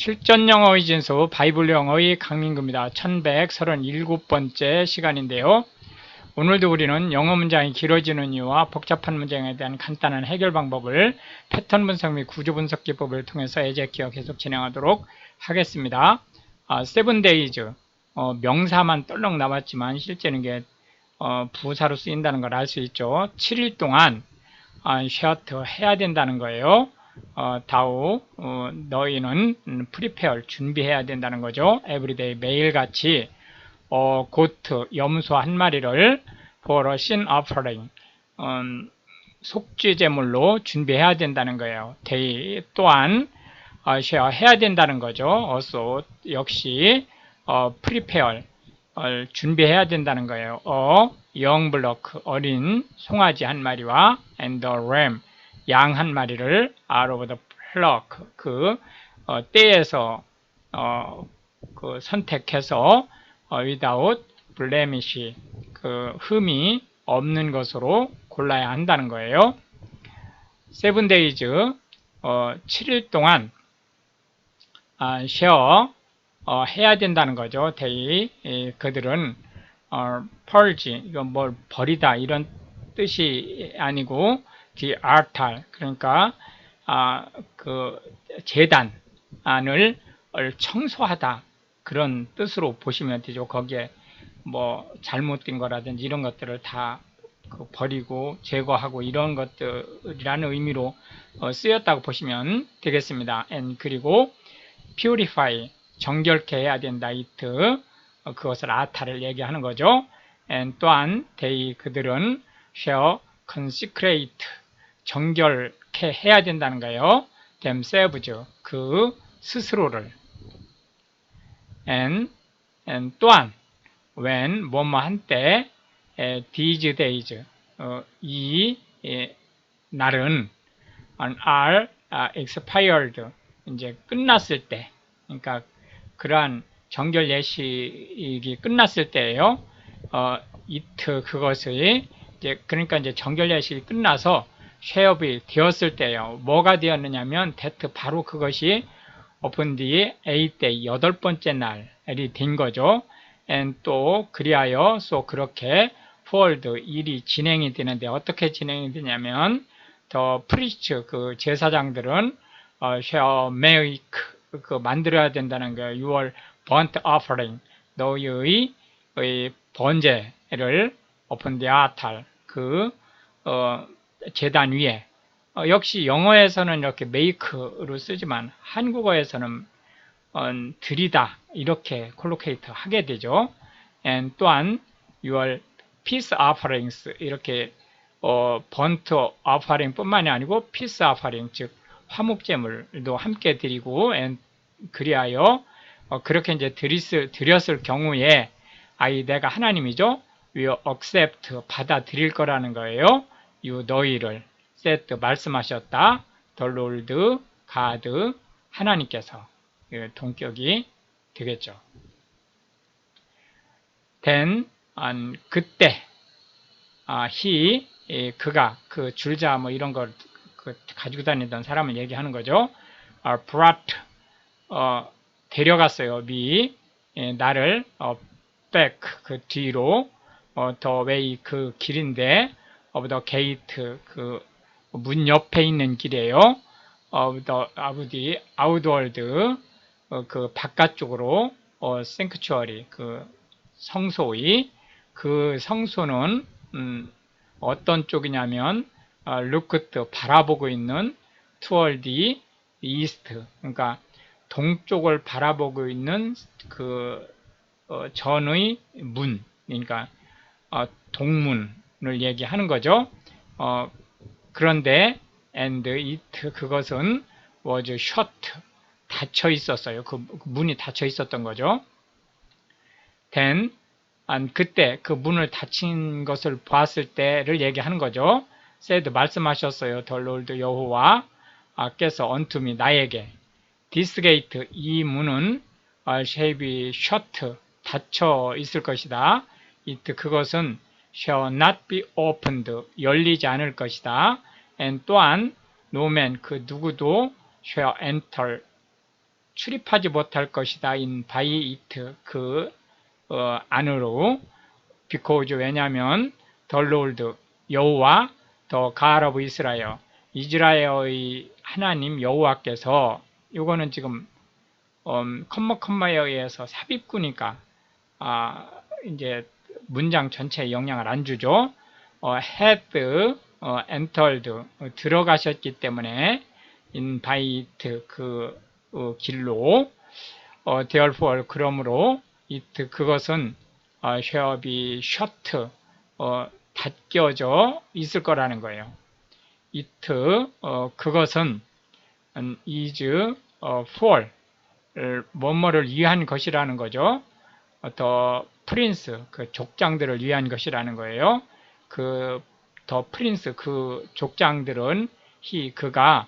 실전 영어 의 진수 바이블 영어의 강민구입니다. 1137번째 시간인데요. 오늘도 우리는 영어 문장이 길어지는 이유와 복잡한 문장에 대한 간단한 해결 방법을 패턴 분석 및 구조 분석 기법을 통해서 예제기어 계속 진행하도록 하겠습니다. 아, days 어, 명사만 떨렁 나왔지만 실제는 이게 어, 부사로 쓰인다는 걸 알 수 있죠. 7일 동안 아, 셔트 해야 된다는 거예요. 어, 다우 어, 너희는 프리페어 준비해야 된다는 거죠. 에브리데이 매일같이 어, 고트 염소 한 마리를 for a sin offering 음, 속죄 제물로 준비해야 된다는 거예요. 데이 또한 어, 해야 된다는 거죠. also 역시 어, prepare 어, 준비해야 된다는 거예요. 어, young 어린 송아지 한 마리와 and the ram 양 한 마리를 out of the flock 그 어, 떼에서 어, 그 선택해서 어, without blemish 그 흠이 없는 것으로 골라야 한다는 거예요. seven days 어, 7일 동안 아, share 어, 해야 된다는 거죠. 데이 예, 그들은 어, purge 이건 뭘 버리다 이런 뜻이 아니고 altar 그러니까 아, 그 재단을 청소하다 그런 뜻으로 보시면 되죠. 거기에 뭐 잘못된 거라든지 이런 것들을 다 그 버리고 제거하고 이런 것들이라는 의미로 어, 쓰였다고 보시면 되겠습니다. and 그리고 purify 정결케 해야 된다. it 어, 그것을 아타를 얘기하는 거죠. and 또한 they 그들은 shall consecrate 정결케 해야 된다는 거예요. themselves 그 스스로를 and, and 또한 when 뭐뭐 한때 에, these days 어, 이 에, 날은 are 아, expired 이제 끝났을 때 그러니까 그러한 정결 예식이 끝났을 때예요. 어, it 그것을 이제 그러니까 이제 정결 예식이 끝나서 쉐업이 되었을 때예요. 뭐가 되었느냐면 that 바로 그것이 오픈 뒤에 A 때 여덟 번째 날이 된 거죠. and 또 그리하여 so 그렇게 forward 일이 진행이 되는데 어떻게 진행이 되냐면 더 프리스트 그 제사장들은 어, shall 그 만들어야 된다는 거예요. 6월 burnt offering 너희의 의 번제를 오픈 디 아탈 그 어, 재단 위에 어, 역시 영어에서는 이렇게 make로 쓰지만 한국어에서는 어, 들이다 이렇게 콜로케이트 하게 되죠. and 또한 6월 peace offerings 이렇게 어, 번트 offering 뿐만이 아니고 peace offering 즉 화목제물도 함께 드리고 and 그리하여 어, 그렇게 이제 드렸을, 드렸을 경우에 아이 내가 하나님이죠. will accept 받아들일 거라는 거예요. 유 너희를 set 말씀하셨다. Lord God 하나님께서 그 동격이 되겠죠. then 안, 그때 아, he 예, 그가 그 줄자 뭐 이런 걸 그 가지고 다니던 사람을 얘기하는 거죠. 아, brought 어, 데려갔어요. 미 예, 나를 어, back 그 뒤로 어, the way 그 길인데 of the gate 그 문 옆에 있는 길이에요. of the the outward 어, 그 바깥쪽으로 어, sanctuary 그 성소의 그 성소는 음, 어떤 쪽이냐면 어, looked 바라보고 있는 the east. 그러니까 동쪽을 바라보고 있는 그 어, 전의 문, 그러니까 어, 동문 을 얘기하는 거죠. 어, 그런데 and it 그것은 was shut 닫혀 있었어요. 그 문이 닫혀 있었던 거죠. then 안 그때 그 문을 닫힌 것을 보았을 때를 얘기하는 거죠. said 말씀하셨어요. 덜롤드 여호와 께서 unto me 나에게 this gate 이 문은 shall be shut 닫혀 있을 것이다. it 그것은 shall not be opened 열리지 않을 것이다. and 또한 no man 그 누구도 shall enter 출입하지 못할 것이다. in by it 그 어, 안으로 because 왜냐하면 the Lord 여호와 더 of Israel 이스라엘의 하나님 여호와께서 이거는 지금 음, 컴마 컴마에 의해서 삽입구니까 아, 이제 문장 전체에 영향을 안 주죠. 어, had 어, entered 어, 들어가셨기 때문에 in by it 그 어, 길로 어, therefore 그러므로 it 그것은 어, shall be shut 어, 닫혀져 있을 거라는 거예요. it 어, 그것은 음, is 어, for 뭐뭐를 위한 것이라는 거죠. 어, 더 프린스 그 족장들을 위한 것이라는 거예요. 그 더 프린스 그 족장들은 히 그가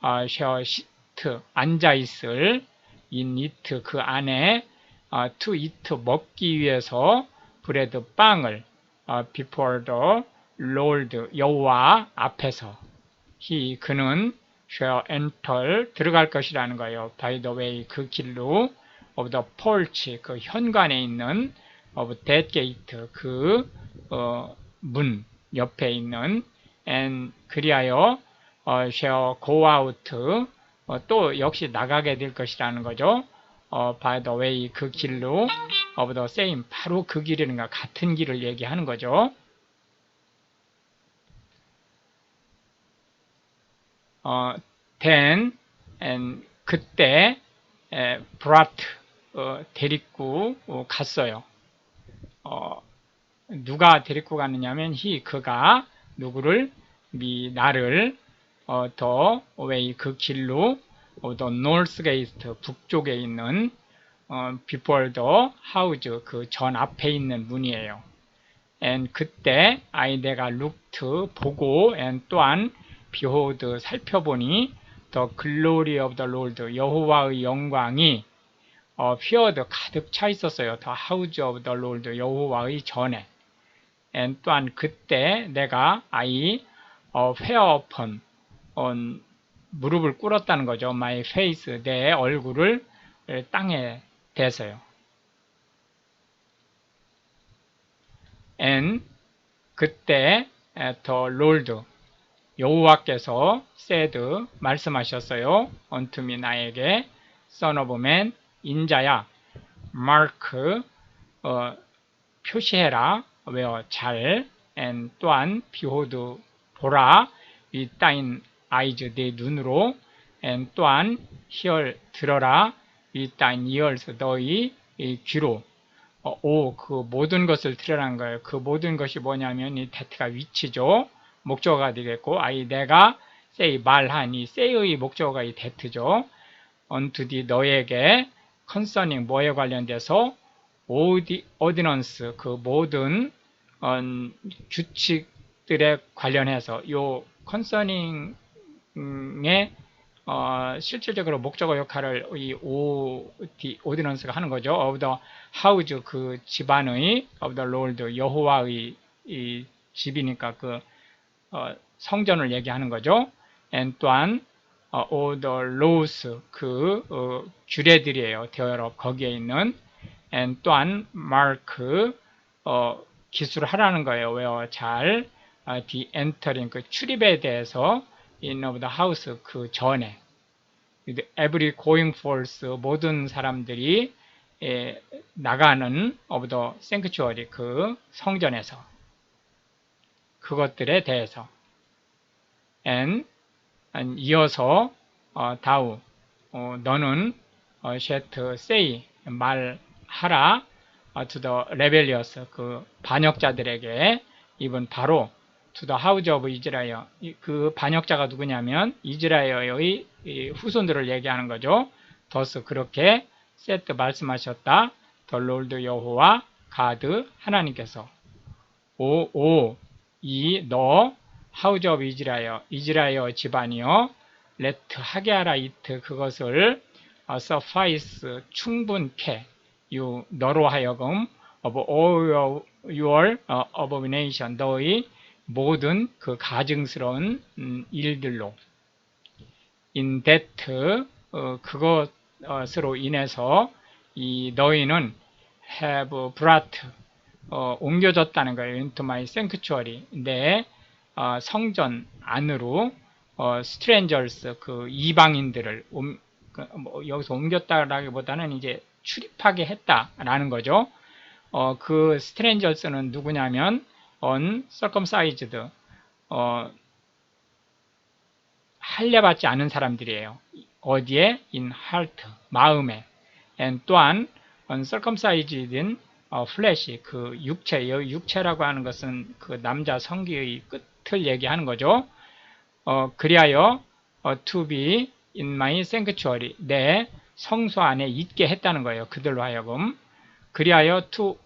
어, 셔 시트 앉아 있을 in it 그 안에 어, to eat 먹기 위해서 브레드 빵을 어, before the Lord 여호와 앞에서 히 그는 shall 들어갈 것이라는 거예요. by the way 그 길로 of the porch 그 현관에 있는 of that gate 그 어, 문 옆에 있는 and 그리하여 어, shall go out 어, 또 역시 나가게 될 것이라는 거죠. 어, by the way 그 길로 of the same 바로 그 길이는가 같은 길을 얘기하는 거죠. 어, then and 그때 에, brought 어, 데리고 어, 갔어요. 어, 누가 데리고 갔느냐면 히 그가 누구를 미 나를 어, 더 웨이 그 길로 어, 더 north gate 북쪽에 있는 어, before the house 그 전 앞에 있는 문이에요. and 그때 I 내가 looked 보고 and 또한 behold 살펴보니 the glory of the Lord 여호와의 영광이 어, feared 가득 차 있었어요. the house of the Lord 여호와의 전에 또한 그때 내가 I 어, fell upon on 무릎을 꿇었다는 거죠. my face 내 얼굴을 땅에 대서요. and 그때 the Lord 여호와께서 said 말씀하셨어요. me 나에게 son of man 인자야 mark 어, 표시해라 왜요 잘 and 또한 behold 보라 이 따인 eyes 내 눈으로 and 또한 hear 들어라 이 따인 ears 너희 이 귀로 어, 오, 그 모든 것을 들으라는 거예요. 그 모든 것이 뭐냐면 이 대트가 위치죠. 목적어가 되겠고, 아이 내가 say 말하니 say의 목적어가 이 대트죠. unto thee 너에게 concerning 뭐에 관련돼서 오디, ordinance 그 모든 어, 규칙들에 관련해서 요 concerning의 어, 실질적으로 목적어 역할을 이 오디, 오디넌스가 하는 거죠. of the house 그 집안의 of the Lord 여호와의 이 집이니까 그 어, 성전을 얘기하는 거죠. and 또한 어, all the laws 그 어, 규례들이에요. 되어러 거기에 있는 and 또한 mark 어, 기술을 하라는 거예요. 왜요? 잘 어, the entering 그 출입에 대해서 in of the house 그 전에 every going forth 모든 사람들이 에, 나가는 of the sanctuary 그 성전에서 그것들에 대해서 and, and 이어서 어, 다우 어, 너는 어, shalt say 말하라 어, to the rebellious 그 반역자들에게 이번 바로 to the house of Israel 그 반역자가 누구냐면 이스라엘의 후손들을 얘기하는 거죠. 더스 그렇게 세트 말씀하셨다. 더 롤드 여호와 가드 하나님께서 오오 이 너 하우즈 오브 이스라엘 이스라엘 집안이여 레트 하게 하라 이트 그것을 어, suffice 충분케 유 너로 하여금 of all your uh, abomination 너의 모든 그 가증스러운 음, 일들로 in that 어, 그것 것으로 인해서 이 너희는 have brought 어, 옮겨졌다는 거예요. into my sanctuary. 내 어, 성전 안으로 어, strangers 그 이방인들을 옴, 그, 뭐, 여기서 옮겼다라기보다는 이제 출입하게 했다라는 거죠. 어, 그 strangers는 누구냐면 uncircumcised 어, 할례받지 않은 사람들이에요. 어디에? in heart 마음에 and 또한 uncircumcised in 어, flesh 그 육체 여 육체라고 하는 것은 그 남자 성기의 끝을 얘기하는 거죠. 어, 그리하여 어, to be in my sanctuary 내 성소 안에 있게 했다는 거예요. 그들로 하여금 그리하여 to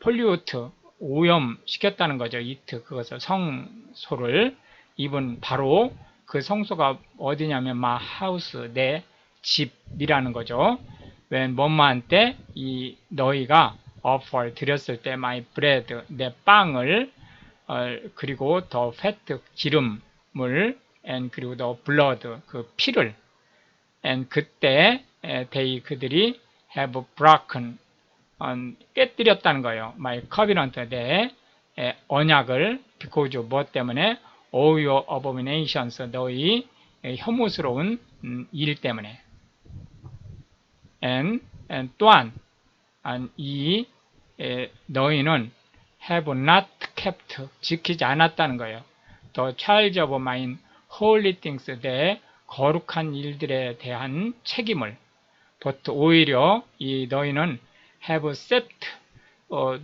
pollute 오염시켰다는 거죠. 이트 그것을 성소를 이분 바로 그 성소가 어디냐면 마 하우스 내 집이라는 거죠. 웬 뭐뭐한테 이 너희가 offer 드렸을 때 my bread 내 빵을 어, 그리고 더 fat 기름물 and 그리고 더 blood 그 피를 and 그때 에, they 그들이 have broken 어, 깨뜨렸다는 거예요. my covenant 내 에, 언약을 because 뭐 때문에 all your abominations 너희 에, 혐오스러운 음, 일 때문에 and, and 또한 이 에, 너희는 have not kept 지키지 않았다는 거예요. The charge of mine holy things 내 거룩한 일들에 대한 책임을 but 오히려 이 너희는 have set 어,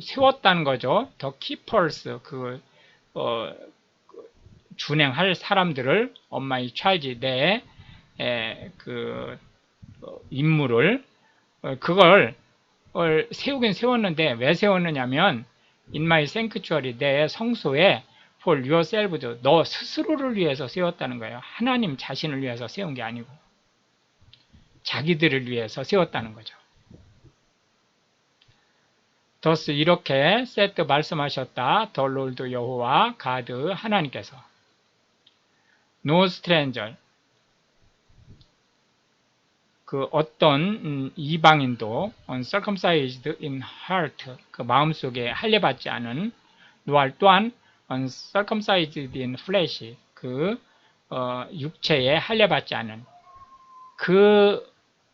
세웠다는 거죠. The keepers 그 어, 준행할 사람들을 엄마의 charge 내그 어, 임무를 어, 그걸 을 세우긴 세웠는데 왜 세웠느냐면 my sanctuary 내 성소에 for yourselves 너 스스로를 위해서 세웠다는 거예요. 하나님 자신을 위해서 세운 게 아니고 자기들을 위해서 세웠다는 거죠. 더스 이렇게 세트 말씀하셨다. 더 롤드 여호와 가드 하나님께서 no stranger 그 어떤 음, 이방인도 uncircumcised in heart 그 마음속에 할례받지 않은 노알 또한 uncircumcised in flesh 그 어, 육체에 할례받지 않은 그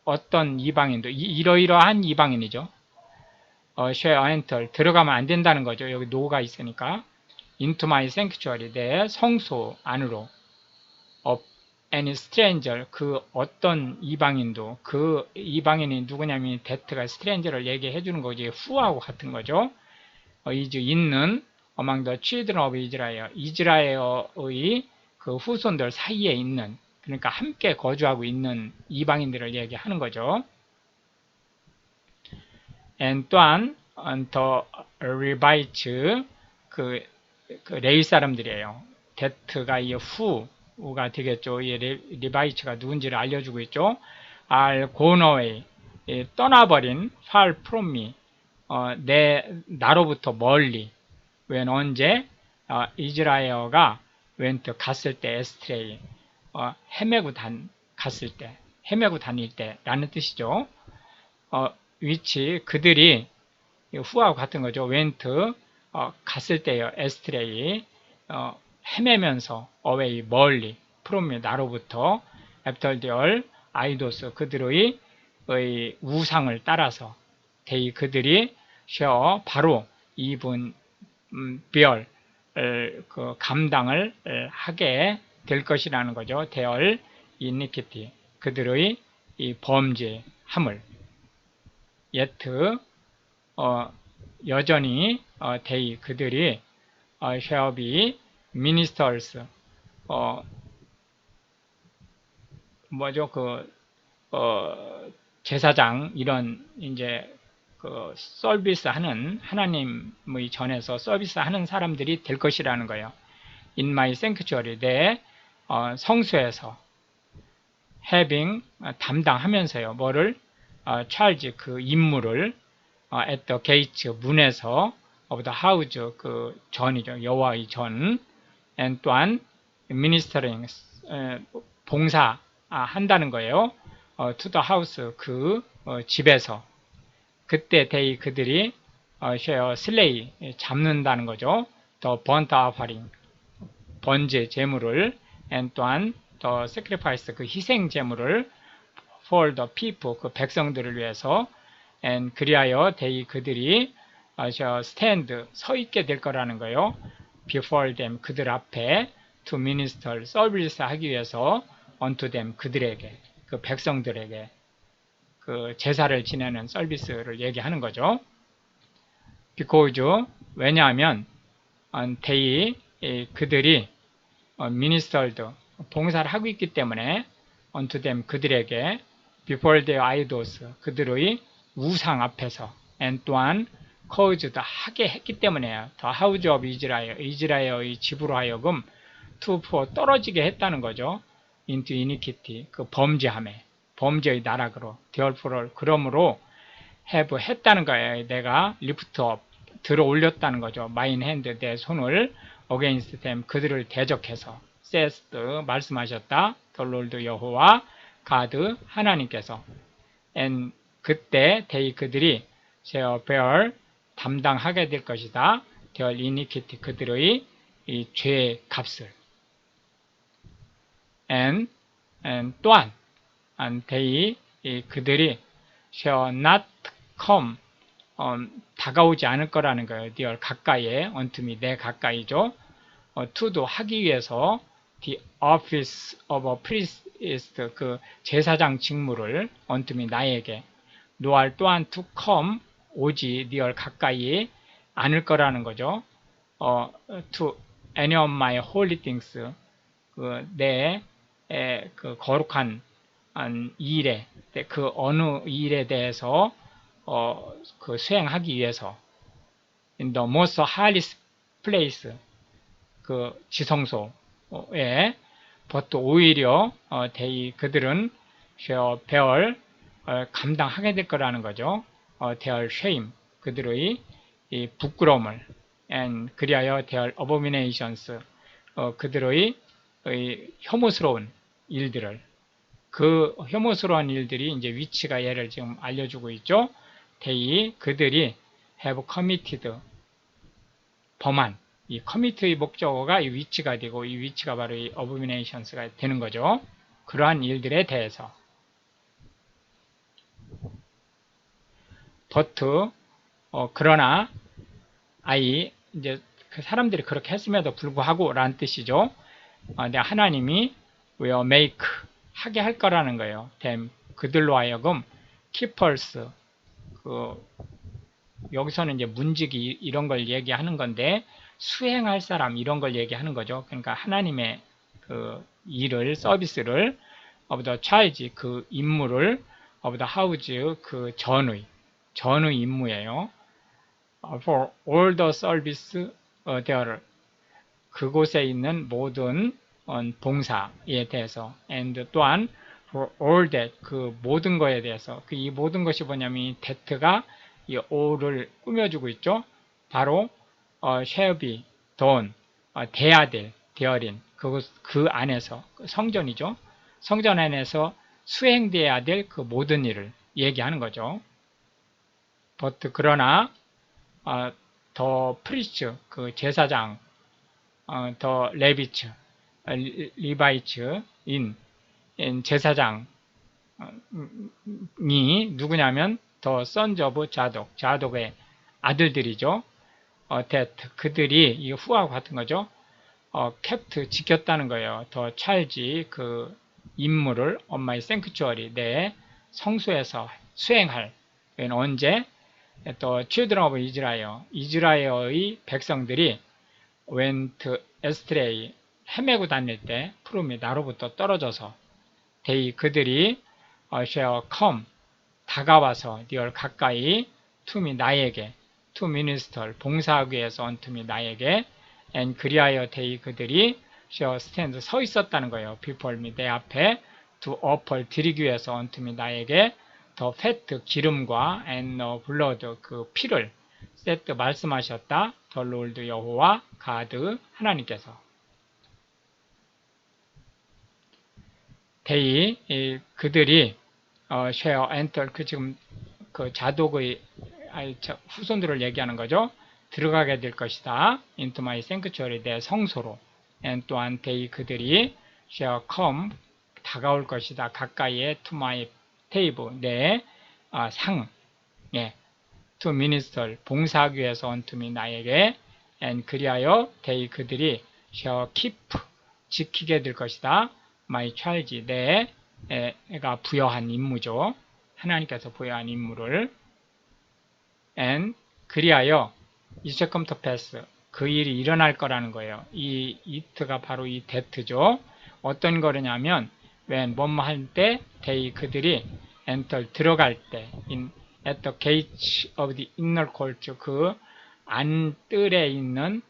어떤 이방인도 이, 러이러한 이방인이죠. 어, shall enter 들어가면 안 된다는 거죠. 여기 노가 있으니까 into my sanctuary 내 성소 안으로 of any stranger 그 어떤 이방인도 그 이방인이 누구냐면 데트가 스트레인저를 얘기해 주는 거지 후하고 같은 거죠. 어, 이즈 있는 among the children of Israel 이스라엘의 그 후손들 사이에 있는 그러니까 함께 거주하고 있는 이방인들을 얘기하는 거죠. and 또한 the Levites 그, 그 레이 사람들이에요. 데트가 이 후가 되겠죠. 이 리바이츠가 누군지를 알려주고 있죠. 알 고노웨이 떠나버린 far from me 어, 내 나로부터 멀리 웬 언제 어, 이스라엘가 웬트 갔을 때 에스트레이 어, 헤매고 단 갔을 때 헤매고 다닐 때라는 뜻이죠. 어, 위치 그들이 후하고 같은 거죠. 웬트 어, 갔을 때요. 에스트레이 어, 헤매면서 어웨이 멀리 프롬미 나로부터 애프터디얼 아이도스 그들의 우상을 따라서 데이 그들이 셔 바로 이분 음, 비열 그 감당을 하게 될 것이라는 거죠. 대열 이니키티 그들의 이 범죄함을 예트 어, 여전히 어, 데이 그들이 어, be ministers 어, 뭐죠 그 어, 제사장 이런 이제 그 서비스 하는 하나님의 전에서 서비스 하는 사람들이 될 것이라는 거예요. In my sanctuary 내 어, 성소에서 having 담당하면서요. 뭐를 어, charge 그 임무를 어, at the gate 문에서 of the house 그 전이죠. 여호와의 전 and 또한 ministering 에, 봉사 아, 한다는 거예요. 어, to the house 그 어, 집에서 그때 they 그들이 어, share slay 잡는다는 거죠. 더 burnt offering 번제 제물을 and 또한 더 sacrifice 그 희생 제물을 for the people 그 백성들을 위해서 and 그리하여 they 그들이 어, 저 stand 서 있게 될 거라는 거예요. before them 그들 앞에 to minister 서비스 하기 위해서 unto them 그들에게 그 백성들에게 그 제사를 지내는 서비스를 얘기하는 거죠. because 왜냐하면 어, they 이 그들이 어, ministered 봉사를 하고 있기 때문에 unto them 그들에게 before their idols 그들의 우상 앞에서 and 또한 caused 하게 했기 때문에요. The house of Israel 이스라엘의 집으로 하여금 to fall 떨어지게 했다는 거죠. into iniquity 그 범죄함에 범죄의 나락으로 therefore 그러므로 have 했다는 거예요. 내가 lift up 들어 올렸다는 거죠. mine hand 내 손을 against them 그들을 대적해서 says 말씀하셨다. Lord 여호와 가드 하나님께서 and 그때 they 그들이 shall bear 담당하게 될 것이다. their iniquity 그들의 이 죄의 값을 and, and 또한 and they 이 그들이 shall not come 어, 다가오지 않을 거라는 거예요. near 가까이에 unto me 내 가까이죠. 어, to도 하기 위해서 the office of a priest 그 제사장 직무를 me 나에게 노알 또한 to come 오지 near 가까이 않을 거라는 거죠. 어, to any of my holy things 그내 그 거룩한 한 일에 그 어느 일에 대해서 어, 그 수행하기 위해서 in the most highest place 그 지성소에 but 오히려 어, they 그들은 shall bear 어, 감당하게 될 거라는 거죠. 어, their shame 그들의 이 부끄러움을 and 그리하여 their abominations 어, 그들의 의 혐오스러운 일들을 그 혐오스러운 일들이 이제 위치가 얘를 지금 알려주고 있죠. They 그들이 have committed 범한 이 commit의 목적어가 이 위치가 되고 이 위치가 바로 이 abominations가 되는 거죠. 그러한 일들에 대해서 but 어, 그러나 I 이제 그 사람들이 그렇게 했음에도 불구하고 라는 뜻이죠. 어, 근데 하나님이 will make 하게 할 거라는 거예요. them 그들로 하여금 keepers 그 여기서는 이제 문직이 이런 걸 얘기하는 건데 수행할 사람 이런 걸 얘기하는 거죠. 그러니까 하나님의 그 일을 서비스를 of the charge 그 임무를 of the house 그 전의 전의 임무예요. for all the service there 그곳에 있는 모든 봉사에 대해서 and 또한 for all that 그 모든 거에 대해서 그 이 모든 것이 뭐냐면 that가 이 all을 꾸며주고 있죠. 바로 어, shall be done 어, 돼야 될 되어린 그, 그 안에서 성전이죠. 성전 안에서 수행돼야 될 그 모든 일을 얘기하는 거죠. but 그러나 어, 더 프리츠 그 제사장 어, 더 레비츠 어, 리바이츠인 제사장이 누구냐면 더 선저브 자독 자독의 아들들이죠. 어, that 그들이 이 후하고 같은 거죠. 어, 캡트 지켰다는 거예요. 더 찰지 그 임무를 엄마의 생크추어리 내 성소에서 수행할 언제 또 children of Israel 이스라엘의 백성들이 went astray 헤매고 다닐 때 푸름이 나로부터 떨어져서 they 그들이 shall come 다가와서 near 가까이 me 나에게 to minister 봉사하기 위해서 unto me 나에게 and 그리하여 they 그들이 shall 서 있었다는 거예요. me 내 앞에 to offer 드리기 위해서 unto me 나에게 더 fat 기름과 the blood 그 피를 set 말씀하셨다. 더 롤드 여호와 가드 하나님께서 they 그들이 어, share, enter 그 지금 그 자독의 아니, 저 후손들을 얘기하는 거죠. 들어가게 될 것이다. into my sanctuary 내 성소로. and 또한 they 그들이 shall come 다가올 것이다. 가까이에 to my table 내 아, 상. 예. to minister 봉사하기 위해서 me 나에게 and 그리하여 they 그들이 shall 지키게 될 것이다. My charge 내가 부여한 임무죠. 하나님께서 부여한 임무를 and 그리하여 이 second to pass 그 일이 일어날 거라는 거예요. 이 it가 바로 이 that죠. 어떤 거냐면 when 뭐뭐 할때 they 그들이 enter 들어갈 때 in at the gates of the inner court 그 안뜰에 있는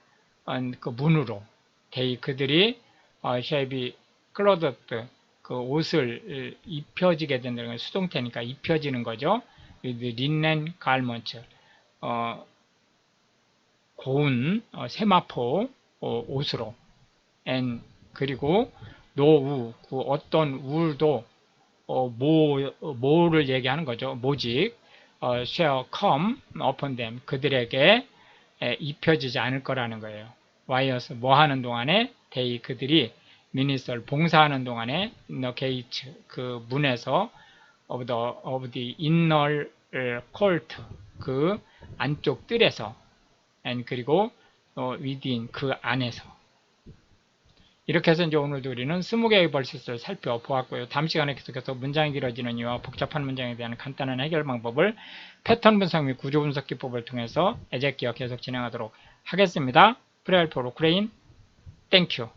어, 그 문으로 they 그들이 어, shall be clothed 그 옷을 입혀지게 된다는 건 수동태니까 입혀지는 거죠. linen garments 어, 고운 어, 세마포 어, 옷으로 and 그리고 노우 그 어떤 울도 어, 모, 모를 얘기하는 거죠. 모직 어, shall come upon them 그들에게 에, 입혀지지 않을 거라는 거예요. 와이어스 뭐 하는 동안에 they 그들이 미니스터를 봉사하는 동안에 the gate 그 문에서 of the, of the inner court 그 안쪽 뜰에서 and 그리고 어, within 그 안에서 이렇게 해서 이제 오늘도 우리는 20개의 벌스를 살펴보았고요. 다음 시간에 계속해서 문장이 길어지는 이유와 복잡한 문장에 대한 간단한 해결 방법을 패턴 분석 및 구조 분석 기법을 통해서 에제키어 계속 진행하도록 하겠습니다. 프레알포 로크레인 땡큐